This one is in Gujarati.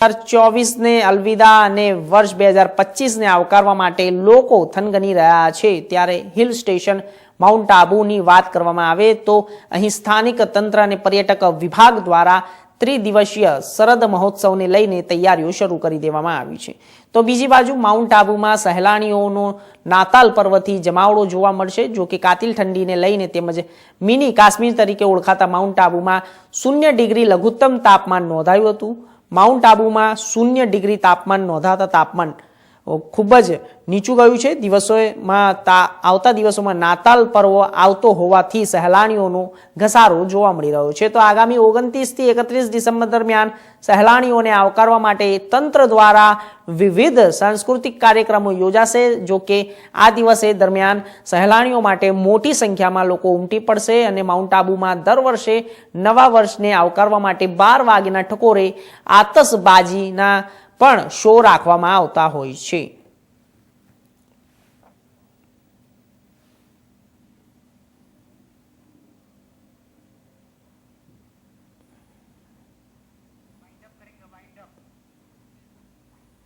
હજાર ચોવીસને અલવિદા અને વર્ષ બે હજાર પચીસને આવકારવા માટે લોકો થનગની રહ્યા છે. ત્યારે હિલ સ્ટેશન, માઉન્ટ આબુની વાત કરવામાં આવે તો અહીં સ્થાનિક તંત્ર અને પર્યટક વિભાગ દ્વારા ત્રિદિવસીય શરદ મહોત્સવને લઈને તૈયારીઓ શરૂ કરી દેવામાં આવી છે. તો બીજી બાજુ માઉન્ટ આબુમાં સહેલાણીઓનો નાતાલ પર્વથી જમાવડો જોવા મળશે, જો કે કાતિલ ઠંડીને લઈને તેમજ મિની કાશ્મીર તરીકે ઓળખાતા માઉન્ટ આબુમાં શૂન્ય ડિગ્રી લઘુત્તમ તાપમાન નોંધાયું હતું. માઉન્ટ આબુમાં શૂન્ય ડિગ્રી તાપમાન નોંધાતા તાપમાન ખૂબ જ નીચું ગયું છે. દિવસોમાં તા, આવતા દિવસોમાં નાતાલ પર્વ આવતો હોવાથી સહેલાણીઓનો ઘસારો જોવા મળી રહ્યો છે. તો આગામી ઓગણત્રીસથી એકત્રીસ ડિસેમ્બર દરમિયાન સહેલાણીઓને આવકારવા માટે તંત્ર દ્વારા વિવિધ સાંસ્કૃતિક કાર્યક્રમો યોજાશે, જો કે આ દિવસે દરમિયાન સહેલાણીઓ માટે મોટી સંખ્યામાં લોકો ઉમટી પડશે અને માઉન્ટ આબુમાં દર વર્ષે નવા વર્ષને આવકારવા માટે બાર વાગ્યાના ઠકોરે આતશબાજીના પણ શો રાખવામાં આવતા હોય છે.